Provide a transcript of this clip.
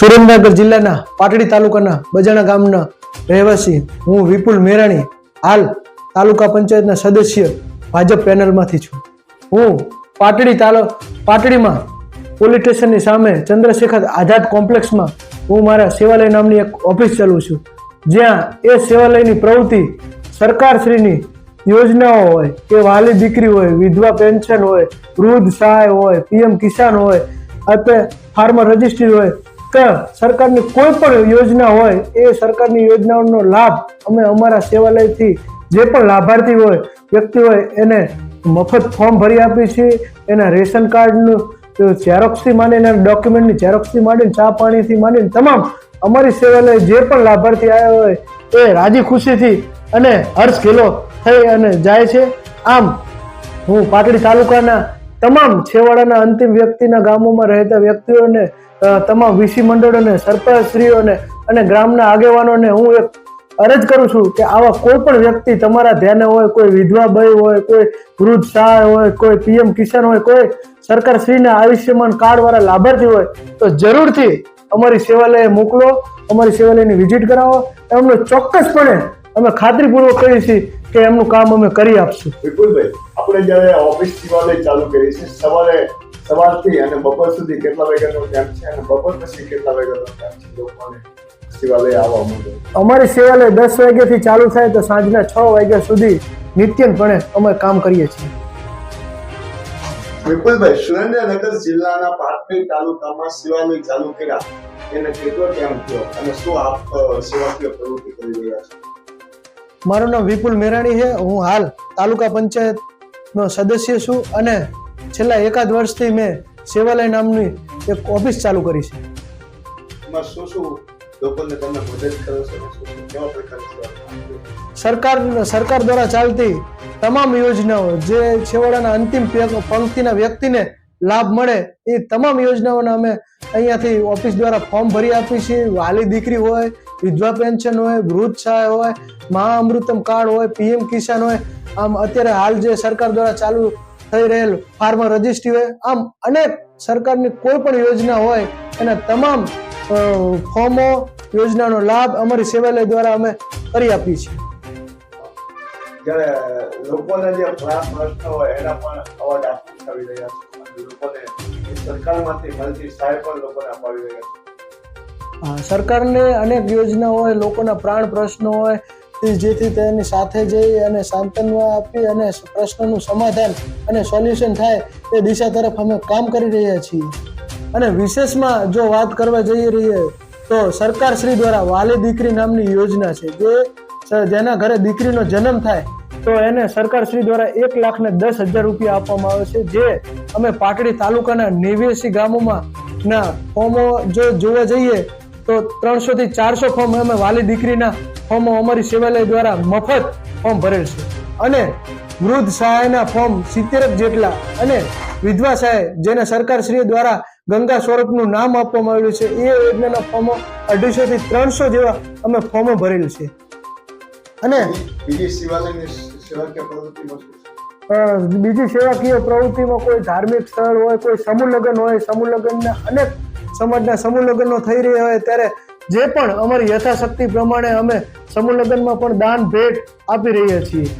સુરેન્દ્રનગર જિલ્લાના પાટડી તાલુકાના બજાણા ગામના રહેવાસી હું વિપુલ મેરાણી, હાલ તાલુકા પંચાયતના સદસ્ય ભાજપ પેનલમાંથી છું. હું પાટડી તાલુ, પાટડીમાં પોલીસ સ્ટેશનની સામે ચંદ્રશેખર આઝાદ કોમ્પ્લેક્સમાં હું મારા સેવાલય નામની એક ઓફિસ ચાલું છું. જ્યાં એ સેવાલયની પ્રવૃત્તિ સરકારશ્રીની યોજનાઓ હોય કે વાલી દીકરી હોય, વિધવા પેન્શન હોય, વૃદ્ધ સહાય હોય, પીએમ કિસાન હોય અથવા ફાર્મર રજિસ્ટ્રી હોય કે સરકારની કોઈ પણ યોજના હોય, એ સરકારની યોજનાઓનો લાભ અમે અમારા સેવાલયથી જે પણ લાભાર્થી હોય, વ્યક્તિ હોય, એને મફત ફોર્મ ભરી આપીએ છીએ. એના રેશન કાર્ડનું ઝેરોક્સથી માંડીને ડોક્યુમેન્ટની ઝેરોક્સથી માંડીને ચા પાણીથી માંડીને તમામ અમારી સેવાલય જે પણ લાભાર્થી આવ્યા હોય, એ રાજી ખુશીથી અને હર્ષ ગેલો થઈ અને જાય છે. આમ, હું પાટડી તાલુકાના તમામ છેવાડાના અંતિમ વ્યક્તિના ગામોમાં રહેતા વ્યક્તિઓને તમામ વીસી મંડળોને, સરપંચશ્રીઓને અને ગ્રામના આગેવાનોને હું એક અરજ કરું છું કે આવા કોઈ પણ વ્યક્તિ તમારા ધ્યાને હોય, કોઈ વિધવા બાઈ હોય, કોઈ વૃદ્ધ સહાય હોય, કોઈ પીએમ કિસાન હોય, કોઈ સરકાર શ્રીના આયુષ્યમાન કાર્ડવાળા લાભાર્થી હોય, તો જરૂરથી અમારી સેવાલયે મોકલો, અમારી સેવાલયની વિઝિટ કરાવો. એમને ચોક્કસપણે અમે ખાતરીપૂર્વક કહીએ છીએ કે એમનું કામ અમે કરી આપશું. વિપુલભાઈ આપણે જ્યારે ઓફિસ દિવાલે ચાલુ કરી છે સવારે સવારથી અને બપોર સુધી કેટલા વાગ્યાનો ટાઈમ છે અને બપોર પછી કેટલા વાગ્યાનો ટાઈમ છે લોકોને શિવાલય આવવા અમારી સેવાલય દસ વાગ્યાથી ચાલુ થાય તો સાંજના છ વાગ્યા સુધી નિત્યનપણે અમે કામ કરીએ છીએ. વિપુલભાઈ સુરેન્દ્રનગર જિલ્લાના પાટણ તાલુકામાં શિવાલય ચાલુ કર્યા. એને કેટલો ટાઈમ થયો અને શું આપ સેવાકીય પ્રવૃત્તિ કરી રહ્યા છો? મારું નામ વિપુલ મેરાણી છે હું હાલ તાલુકા પંચાયતનો સદસ્ય છું અને છેલ્લા એકાદ વર્ષથી મેં સેવાલય નામની એક ઓફિસ ચાલુ કરી શું શું લોકોને તમે મદદ છો? સરકાર સરકાર દ્વારા ચાલતી તમામ યોજનાઓ જે છેવાડાના અંતિમ પંક્તિના વ્યક્તિને લાભ મળે એ તમામ યોજનાઓના અમે અહીંયાથી ઓફિસ દ્વારા ફોર્મ ભરી આપીએ છીએ. વાલી દીકરી હોય, વિધવા પેન્શન હોય, વૃદ્ધ સહાય હોય મહા અમૃતમ કાર્ડ હોય, પીએમ કિસાન હોય, આમ અત્યારે હાલ જે સરકાર દ્વારા ચાલુ થઈ રહેલ ફાર્મર રજિસ્ટ્રી હોય, આમ અનેક સરકારની કોઈ પણ યોજના હોય, એના તમામ ફોર્મો, યોજનાનો લાભ અમારી સેવાલય દ્વારા અમે કરી આપીએ છીએ. જ્યારે લોકોના જે પ્રશ્નો હોય, એના પણ અવાજ આપી રહ્યા છો. લોકોને સરકારમાંથી મળતી સહાય પણ લોકોને અપાવી રહ્યા છે. સરકારને અનેક યોજના હોય, લોકોના પ્રાણ પ્રશ્નો હોય જેથી તેની સાથે જઈ અને સાંત્વના આપી અને પ્રશ્નનું સમાધાન અને સોલ્યુશન થાય એ દિશા તરફ અમે કામ કરી રહ્યા છીએ. અને વિશેષમાં જો વાત કરવા જઈ રહીએ, તો સરકાર શ્રી દ્વારા વાલી દીકરી નામની યોજના છે, જે જેના ઘરે દીકરીનો જન્મ થાય તો એને સરકાર શ્રી દ્વારા એક લાખ ને દસ હજાર રૂપિયા આપવામાં આવે છે, જે અમે પાટડી તાલુકાના નેવ્યાસી ગામોમાં ના ફોર્મો જો જોવા જઈએ, તો ત્રણસો થી ચારસો ફોર્મ અમે વાલી દીકરીના ફોર્મો અમારી સેવાલય દ્વારા મફત ફોર્મ ભરેલ છે. અને વૃદ્ધ સહાયના ફોર્મ સિત્તેર જેટલા અને વિધવા સહાય જેને સરકાર શ્રી દ્વારા ગંગા સ્વરૂપનું નામ આપવામાં આવ્યું છે, એ યોજનાના ફોર્મો અઢીસો થી ત્રણસો જેવા અમે ફોર્મો ભરેલ છે. અને બીજી સેવાકીય પ્રવૃત્તિમાં કોઈ ધાર્મિક સ્થળ હોય કોઈ સમૂહ લગ્ન હોય સમૂહ લગ્નના અનેક સમાજના સમૂહ લગ્નો થઈ રહ્યા હોય ત્યારે જે પણ અમારી યથાશક્તિ પ્રમાણે અમે સમૂહ લગ્નમાં પણ દાન ભેટ આપી રહ્યા છીએ.